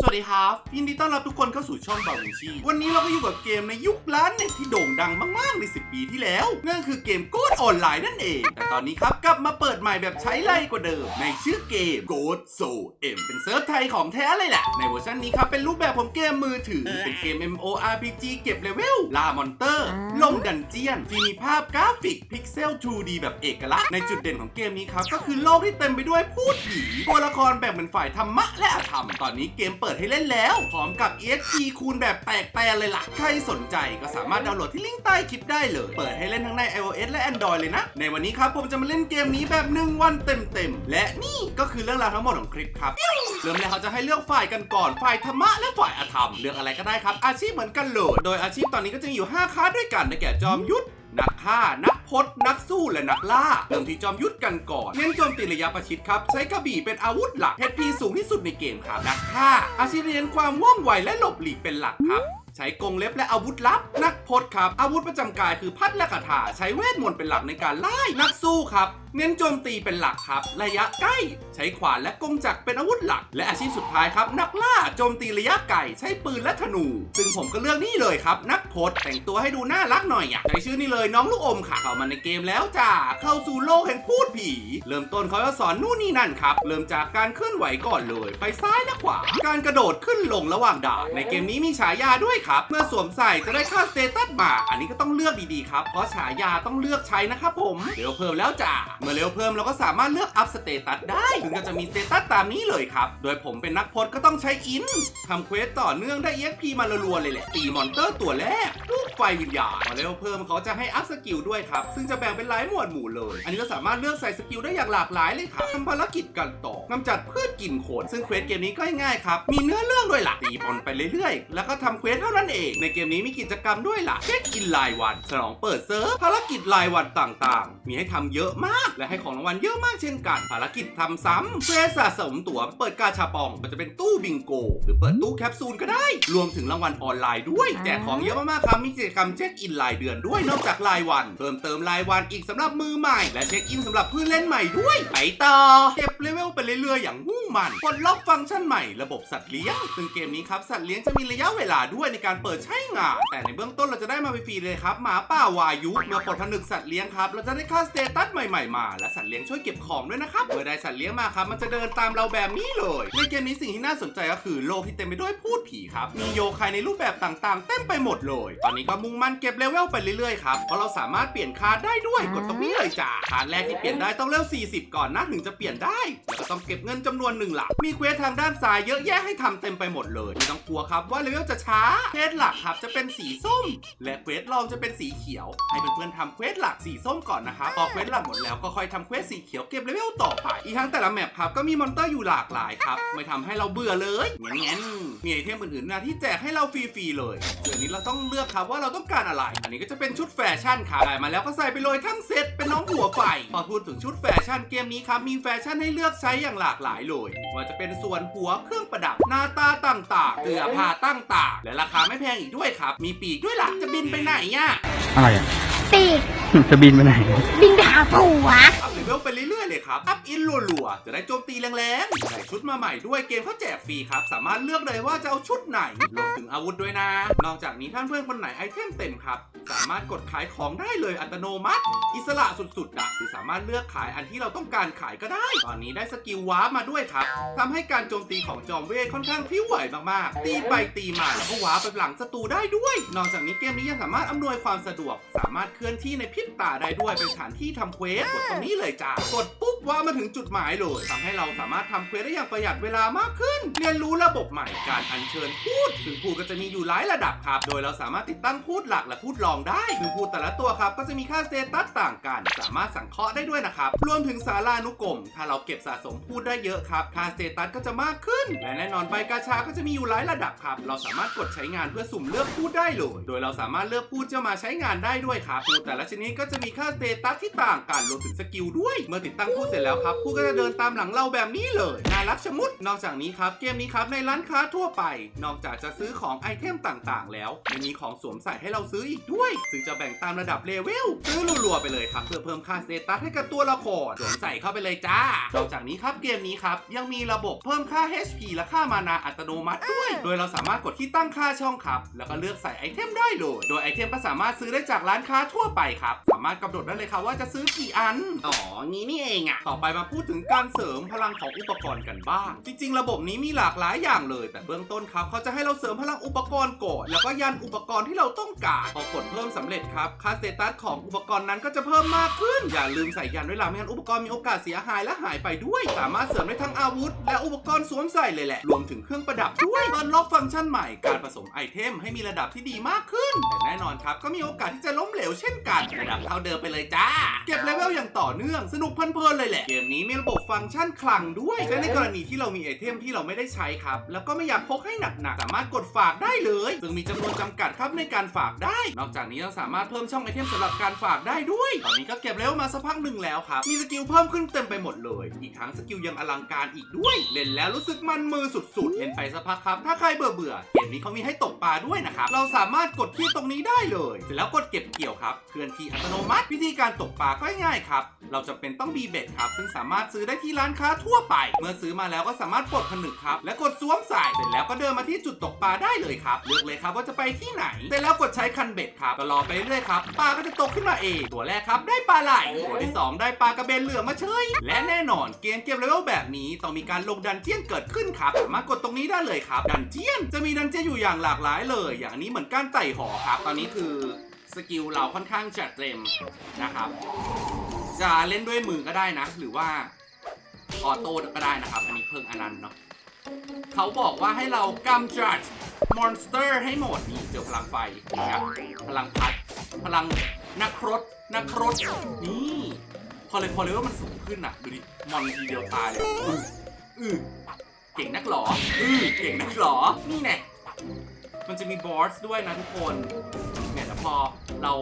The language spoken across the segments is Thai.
สวัสดีครับยินดีต้อนรับทุกคนเข้าสู่ช่องบาวินชีวันนี้เราก็อยู่กับเกมในยุคร้านเน็ตที่โด่งดังมาก ๆ ใน 10 ปีที่แล้ว นั่นคือเกมโกดออนไลน์นั่นเอง แต่ตอนนี้ครับ กลับมาเปิดใหม่แบบใช้ไล่กว่าเดิม ในชื่อเกม Ghost Soul M เป็นเซิร์ฟไทยของแท้เลยแหละ ในเวอร์ชันนี้ครับ เป็นรูปแบบของเกมมือถือ เป็นเกม MMORPG เก็บเลเวลล่ามอนเตอร์ลงดันเจียน ที่มีภาพกราฟิกพิกเซล 2D แบบเอกลักษณ์ในจุดเด่นของเกมนี้ครับก็คือโลกที่เต็มไปด้วยพูดผีตัวละครแบ่งเป็นฝ่ายธรรมะและอธรรมตอนนี้เกมเปิดปิดให้เล่นแล้วพร้อมกับ EXP คูณแบบแตกแตนเลยล่ะ ใครสนใจก็สามารถดาวน์โหลดที่ลิงก์ใต้คลิปได้เลย เปิดให้เล่นทั้งใน iOS และ Android เลยนะ ในวันนี้ครับผมจะมาเล่นเกมนี้แบบ 1 วันเต็มๆ และนี่ก็คือเรื่องราวทั้งหมดของคลิปครับ เริ่มแรกเขาจะให้เลือกฝ่ายกันก่อน ฝ่ายธรรมะและฝ่ายอธรรม เลือกอะไรก็ได้ครับ อาชีพเหมือนกันเลย โดยอาชีพตอนนี้ก็จะมีอยู่ 5คลาสด้วยกันได้แก่จอมยุทธ นักฆ่า นักพจนักสู้และนักล่า เริ่มที่จอมยุทธกันก่อนเน้นโจมตีระยะประชิดครับ ใช้กระบี่เป็นอาวุธหลักเฮดพีสูงที่สุดในเกมครับ นักฆ่า อาชีพเรียนความว่องไวและหลบหลีกเป็นหลักครับใช้กงเล็บและอาวุธลับ นักพจน์ครับ อาวุธประจำกายคือพัดและคาถา ใช้เวทมนต์เป็นหลักในการไล่ นักสู้ครับ เน้นโจมตีเป็นหลักครับ ระยะใกล้ใช้ขวานและกงจักรเป็นอาวุธหลัก และอาชีพสุดท้ายครับนักล่าโจมตีระยะไกลใช้ปืนและธนู ซึ่งผมก็เลือกนี่เลยครับ นักพจน์แต่งตัวให้ดูน่ารักหน่อยอะใช้ชื่อนี่เลยน้องลูกอมค่ะเข้ามาในเกมแล้วจ้าเข้าสู่โลกแห่งพูดผี เริ่มต้นเขาจะสอนนู่นนี่นั่นครับ เริ่มจากการเคลื่อนไหวก่อนเลย ไปซ้ายและขวา การกระโดดขึ้นลงระหว่างด่านในเกมนี้มีฉายาด้วยครับ เมื่อสวมใส่จะได้ค่าสเตตัสมา อันนี้ก็ต้องเลือกดีๆครับเพราะฉายาต้องเลือกใช้นะครับผมเร็วเพิ่มแล้วจ้ามื่อเร็วเพิ่มเราก็สามารถเลือกอัพสเตตัสได้ซึ่งก็จะมีสเตตัสตามนี้เลยครับ โดยผมเป็นนักพจน์ก็ต้องใช้อินทำเควสต่อเนื่องได้ EXP มารัวๆเลยแหละ ตีมอนเตอร์ตัวแรกลูกไฟวิญญาณพอเร็วเพิ่มเขาจะให้อัพสกิลด้วยครับ ซึ่งจะแบ่งเป็นหลายหมวดหมู่เลย อันนี้ก็สามารถเลือกใส่สกิลได้อย่างหลากหลายเลยครับทำภารกิจกันต่อกำจัดพืชกินโคนซึ่งเควสเกมนี้ก็ง่ายครับมีเนื้อเรื่องด้วยล่ะตีมอนไปเรื่อยๆ แล้วก็ทำเควสเท่านั้นเองในเกมนี้มีกิจกรรมด้วยล่ะเช็คอินรายวันฉลองเปิดเซิร์ฟภารกิจรายวันต่างๆ มีให้ทำเยอะมากและให้ของรางวัลเยอะมากเช่นกันภารกิจทำซ้ำเควสสะสมตั๋วเปิดกาชาปอง มันจะเป็นตู้บิงโก หรือเปิดตู้แคปซูลก็ได้ รวมถึงรางวัลออนไลน์ด้วย แจกของเยอะมากๆครับมีกิจกรรมเช็คอินรายเดือนด้วยนอกจากรายวัน เพิ่มเติมรายวันอีกสำหรับมือใหม่ และเช็คอินสำหรับผู้เล่นใหม่ด้วยไปต่อเก็บเลเวลไปเรื่อยๆอย่างมุ่งมั่นปลดล็อกฟังก์ชันใหม่ระบบสัตว์เลี้ยงซึ่งเกมนี้ครับสัตว์เลี้ยงจะมีระยะเวลาด้วยในการเปิดใช้งานแต่ในเบื้องต้นเราจะได้มาฟรีๆเลยครับหมาป่าวายุเมื่อปลดผนึกสัตว์เลี้ยงครับเราจะได้ค่าสเตตัสใหม่ๆมา และสัตว์เลี้ยงช่วยเก็บของด้วยนะครับเมื่อได้สัตว์เลี้ยงมาครับมันจะเดินตามเราแบบนี้เลยในเกมนี้สิ่งที่น่าสนใจก็คือโลกที่เต็มไปด้วยพูดผีครับมีโยคายในรูปแบบต่างๆ เต็มไปหมดเลย ตอนนี้ก็มุ่งมั่นเก็บเลเวลไปเรื่อยๆครับเพราะเราสามารถเปลี่ยนคาร์ดได้ด้วยกดตรงนี้เลยจ้าคาร์ดแรกที่เปลี่ยนได้ต้องเลเวล40 ก่อนนะถึงจะเปลี่ยนได้แล้วก็ต้องเก็บเงินจำนวนหนึ่งหลักมีเควสทางด้านซ้ายเยอะแยะให้ทำเต็มไปหมดเลยไม่ต้องกลัวครับว่าเลเวลจะช้าเควสหลักครับจะเป็นสีส้ม และเควสรองจะเป็นสีเขียว ให้เพื่อนๆทำเควสหลักสีส้มก่อนนะครับพอเควสหลักหมดแล้วกค่อยทำเควสสีเขียวเก็บเลเวลต่อไป อีกทั้งแต่ละแมปครับก็มีมอนเตอร์อยู่หลากหลายครับไม่ทำให้เราเบื่อเลยแง่นๆมีไอเทมอื่นๆนะที่แจกให้เราฟรีๆเลยเดี๋ยวนี้เราต้องเลือกครับว่าเราต้องการอะไร อันนี้ก็จะเป็นชุดแฟชั่นครับได้มาแล้วก็ใส่ไปเลยทั้งเซ็ตเป็นน้องหัวไฟพอพูดถึงชุดแฟชั่นเกมนี้ครับมีแฟชั่นให้เลือกใช้อย่างหลากหลายเลยว่าจะเป็นส่วนหัวเครื่องประดับหน้าตาต่างๆเสื้อผ้าต่างๆและราคาไม่แพงอีกด้วยครับ มีปีกด้วยล่ะจะบินไปไหนอะอะไรอะ ปีกจะบินไปไหน บินไปหาผัว อัพเลเวลไปเรื่อยๆ เลยครับ อัพอินรัวๆ จะได้โจมตีแรงๆใส่ชุดมาใหม่ด้วยเกมเขาแจกฟรีครับ สามารถเลือกเลยว่าจะเอาชุดไหนรวมถึงอาวุธด้วยนะ นอกจากนี้ท่านเพื่อนคนไหนไอเทมเต็มครับ สามารถกดขายของได้เลยอัตโนมัติ อิสระสุดๆอะหรือสามารถเลือกขายอันที่เราต้องการขายก็ได้ ตอนนี้ได้สกิลวาร์ปมาด้วยครับทำให้การโจมตีของจอมเวทค่อนข้างพิ้วไหวมากๆ ตีไปตีมาแล้วก็วาร์ปไปหลังศัตรูได้ด้วย นอกจากนี้เกมนี้ยังสามารถอำนวยความสะดวก สามารถเคลื่อนที่ในพริบตาได้ด้วยเป็นสถานที่ทำเควสกดตรงนี้เลยจ้ากดปุ๊บว่ามาถึงจุดหมายเลยทำให้เราสามารถทำเควสได้อย่างประหยัดเวลามากขึ้น เรียนรู้ระบบใหม่การอัญเชิญพูดซึ่งพูดก็จะมีอยู่หลายระดับครับ โดยเราสามารถติดตั้งพูดหลักและพูดรองได้ซึ่งพูดแต่ละตัวครับก็จะมีค่าสเตตัสต่างกัน สามารถสังเคราะห์ได้ด้วยนะครับ รวมถึงสารานุกรม ถ้าเราเก็บสะสมพูดได้เยอะครับ ค่าสเตตัสก็จะมากขึ้น และแน่นอนใบกาชาก็จะมีอยู่หลายระดับครับ เราสามารถกดใช้งานเพื่อสุ่มเลือกพูดได้เลย โดยเราสามารถเลือกพูดจะมาใช้งานได้ด้วยครับพูดแต่ละชนิดก็จะมีค่าสเตตัสที่ต่างกันรวมถึงสกิลด้วย เมื่อติดตั้งพูดเสร็จแล้วครับพูดก็จะเดินตามหลังเราแบบนี้เลยน่ารักชะมุด นอกจากนี้ครับเกมนี้ครับในร้านค้าทั่วไป นอกจากจะซื้อของไอเทมต่างๆ แล้วยังมีของสวมใส่ให้เราซื้ออีกด้วย ซึ่งจะแบ่งตามระดับเลเวลซื้อรัวๆไปเลยครับเพื่อเพิ่มค่าสเตตัสให้กับตัวละครสวมใส่เข้าไปเลยจ้านอกจากนี้ครับเกมนี้ครับยังมีระบบเพิ่มค่า HP และค่ามานาอัตโนมัติด้วย โดยเราสามารถกดที่ตั้งค่าช่องครับ แล้วก็เลือกใส่ไอเทมได้เลย โดยไอเทมก็สามารถซื้อได้จากร้านค้าทั่วไปครับ สามารถกำหนดได้เลยครับว่าจะซื้อกี่อัน อ๋อ งี้นี่เองอะต่อไปมาพูดถึงการเสริมพลังของอุปกรณ์กันบ้าง จริง ๆ ระบบนี้มีหลากหลายอย่างเลย แต่เบื้องต้นครับเขาจะให้เราเสริมพลังอุปกรณ์ก่อนแล้วก็ยันอุปกรณ์ที่เราต้องการพอกดเพิ่มสำเร็จครับค่าสเตตัสของอุปกรณ์นั้นก็จะเพิ่มมากขึ้น อย่าลืมใส่ยันด้วยล่ะไม่งั้นอุปกรณ์มีโอกาสเสียหายและหายไปด้วย สามารถเสริมได้ทั้งอาวุธ และอุปกรณ์สวมใส่เลยแหละ รวมถึงเครื่องประดับด้วยเปิดล็อกฟังก์ชันใหม่การผสมไอเทมให้มีระดับที่ดีมากขึ้น แต่แน่นอนครับก็มีโอกาสที่จะล้มเหลวเช่นกัน ระดับเท่าเดิมไปเลยจ้า เก็บเลเวลอย่างต่อเนื่องสนุกเพลินเลยแหละ เกมนี้มีระบบฟังก์ชันคลังด้วยใช้ในกรณีที่เรามีไอเทมที่เราไม่ได้ใช้ครับ แล้วก็ไม่อยากพกให้หนักๆ สามารถกดฝากได้เลย ซึ่งมีจำนวนจำกัดครับในการฝากได้ นอกจากนี้ยังสามารถเพิ่มช่องไอเทมสำหรับการฝากได้ด้วย ตอนนี้ก็เก็บเลเวลมาสักพักหนึ่งแล้วครับ มีสกิลเพิ่มขึ้นเต็มไปหมดเลย อีกทั้งสกิลยังอลังการอีกด้วย เล่นแล้วรู้สึกมันมือสุดๆ เล่นไปสักพักครับ ถ้าใครเบื่อเบื่อๆเกมนี้เขามีให้ตกปลาด้วยนะครับ เราสามารถกดที่ตรงนี้ได้เลย เสร็จแล้วกดเก็บเกี่ยวครับ เคลื่อนที่อัตโนมัติ วิธีการตกปลาก็ง่ายๆครับ เราจะเป็นต้องบีเบ็ดครับ ซึ่งสามารถซื้อได้ที่ร้านค้าทั่วไป เมื่อซื้อมาแล้วก็สามารถปลดผนึกครับ และกดสวมใส่ เสร็จแล้วก็เดินมาที่จุดตกปลาได้เลยครับ เลือกเลยครับว่าจะไปที่ไหน เสร็จแล้วกดใช้คันเบ็ดครับ ก็รอไปเรื่อยครับ ปลาก็จะตกขึ้นมาเอง ตัวแรกครับได้ปลาไหล ตัวที่สองได้ปลากระเบนเหลืองมาเฉย และแน่นอนเกมเกมเลเวลแบบนี้ต้องมีการลงดันเจียนเกิดขึ้นครับ สามารถกดตรงนี้ได้เลยครับ ดันเจียน จะมีดันเจียนอยู่อย่างหลากหลายเลย อย่างอันนี้เหมือนการไต่หอครับ ตอนนี้คือสกิลเราค่อนข้างจัดเต็มนะครับ จะเล่นด้วยมือก็ได้นะ หรือว่าออโต้ก็ได้นะครับ อันนี้เพิ่งอนันต์เนาะเขาบอกว่าให้เรากำจัดมอนสเตอร์ให้หมดนี่เจอพลังไฟนะครับพลังพัด พลังนักรถนักรถนี่พอเลยพอเลยว่ามันสูงขึ้นอะ ดูดิ มอนทีเดียวตายเลยอืออเก่งนักหรออือเก่งนักหรอ นี่แน่มันจะมีบอสด้วยนะทุกคนเนี่ยแต่พอเรา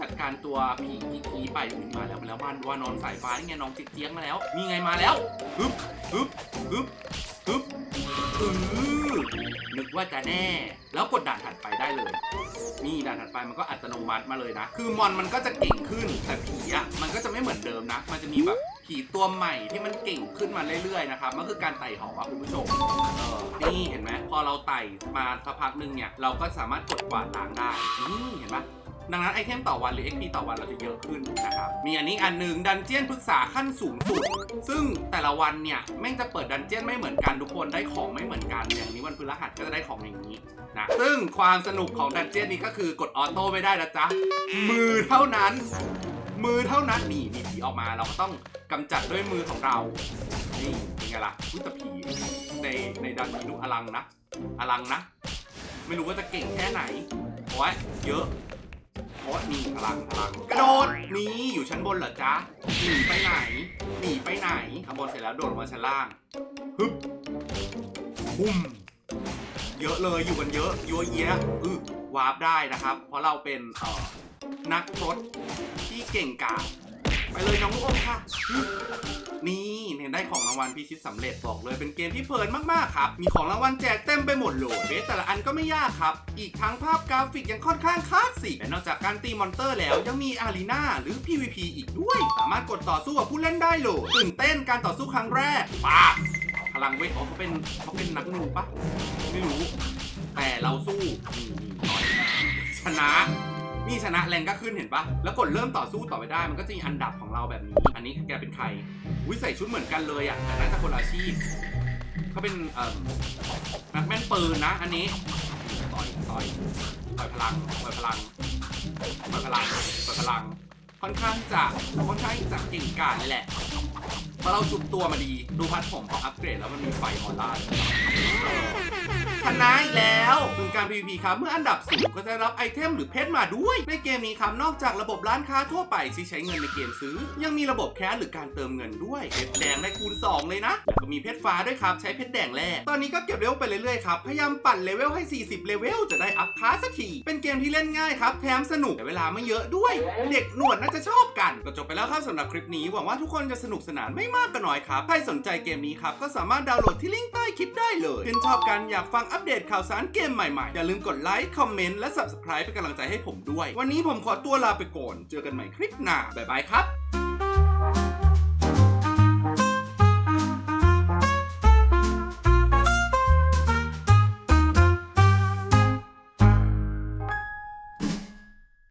จัดการตัวผีผีผีไปมันมาแล้วมาแล้วบ้านว่านอนสายฟ้านี่ไงน้องจิ๊กเจี๊ยงมาแล้วนี่ไงมาแล้วฮึบฮึบฮึบฮึบอือนึกว่าจะแน่ แล้วกดด่านถัดไปได้เลย นี่ด่านถัดไปมันก็อัตโนมัติมาเลยนะ คือมอนมันก็จะเก่งขึ้นแต่ผีอะมันก็จะไม่เหมือนเดิมนะ มันจะมีแบบผีตัวใหม่ที่มันเก่งขึ้นมาเรื่อยๆนะครับมันคือการไต่หอครับคุณผู้ชมนี่เห็นไหมพอเราไต่มาสักพักหนึ่งเนี่ยเราก็สามารถกดกวาดล้างได้นี่เห็นปะ ดังนั้นไอเทมต่อวันหรือ XP ต่อวันเราจะเยอะขึ้นนะครับ มีอันนี้อันหนึ่งดันเจียนพฤกษาขั้นสูงสุด ซึ่งแต่ละวันเนี่ยแม่งจะเปิดดันเจียนไม่เหมือนกันทุกคนได้ของไม่เหมือนกัน อย่างนี้วันพฤหัสก็จะได้ของอย่างนี้นะซึ่งความสนุกของดันเจียนนี้ก็คือกดออโต้ไม่ได้นะจ๊ะมือเท่านั้น มือเท่านั้นนี่มีผีออกมาเราก็ต้องกำจัดด้วยมือของเรา นี่เป็นไงล่ะอุ๊ยแต่ผีในในดันนี้ดูอลังนะอลังนะ ไม่รู้ว่าจะเก่งแค่ไหนโอ้ยเยอะ โอ้ยนี่พลังพลังกระโดดนี่อยู่ชั้นบนเหรอจ๊ะหนีไปไหนหนีไปไหนข้างบนเสร็จแล้วโดดลงมาชั้นล่างฮึบบุ้มเยอะเลยอยู่กันเยอะยัวเยียอือวาร์ปได้นะครับ เพราะเราเป็นเอ่อนักรถที่เก่งกาจไปเลยน้องลูกอมค่ะ นี่เนี่ยได้ของรางวัลพิชิตสำเร็จบอกเลยเป็นเกมที่เพลินมากๆครับ มีของรางวัลแจกเต็มไปหมดเลยเบสแต่ละอันก็ไม่ยากครับ อีกทั้งภาพกราฟิกยังค่อนข้างคลาสสิกและนอกจากการตีมอนเตอร์แล้วยังมีอารีนาหรือ PVP อีกด้วย สามารถกดต่อสู้กับผู้เล่นได้เลยตื่นเต้นการต่อสู้ครั้งแรกปาบพลังเวทอ๋อเขาเป็นเขาเป็นนักนูปะไม่รู้ แต่เราสู้ชนะ นี่ชนะแรงก็ขึ้นเห็นปะแล้วกดเริ่มต่อสู้ต่อไปได้ มันก็จะมีอันดับของเราแบบนี้ อันนี้แกเป็นใครอุ้ยใส่ชุดเหมือนกันเลยอะแต่น่าจะคนอาชีพเขาเป็นเอ่อนักแม่นปืนนะ อันนี้ต่อยต่อยต่อยพลังต่อยพลังต่อยพลังต่อยพลัง ค่อนข้างจะค่อนข้างจะเก่งกาจเลยแหละ เพราะเราจุดตัวมาดี ดูพัดผมพออัปเกรดแล้วมันมีไฟออร่าชนะอีกแล้วส่วนการ PVP ครับเมื่ออันดับสูงก็จะรับไอเทมหรือเพชรมาด้วย ในเกมนี้ครับนอกจากระบบร้านค้าทั่วไปที่ใช้เงินในเกมซื้อ ยังมีระบบแคสหรือการเติมเงินด้วยเพชรแดงได้คูณ 2 เลยนะแล้วก็มีเพชรฟ้าด้วยครับใช้เพชรแดงแรกตอนนี้ก็เก็บเลเวลไปเรื่อยๆครับพยายามปั่นเลเวลให้ 40 เลเวลจะได้อัพคาสสักทีเป็นเกมที่เล่นง่ายครับแถมสนุกแต่เวลาไม่เยอะด้วย เด็กหนวดน่าจะชอบกันก็จบไปแล้วครับสำหรับคลิปนี้หวังว่าทุกคนจะสนุกสนานไม่มากก็น้อยครับ ใครสนใจเกมนี้ครับ ก็สามารถดาวน์โหลดที่ลิงก์ใต้คลิปได้เลยชื่นชอบกันอยากฟังอัปเดตข่าวสารเกมใหม่ๆ อย่าลืมกดไลค์ คอมเมนต์ และ Subscribe เป็นกำลังใจให้ผมด้วย วันนี้ผมขอตัวลาไปก่อน เจอกันใหม่คลิปหน้า บ๊ายบายครับ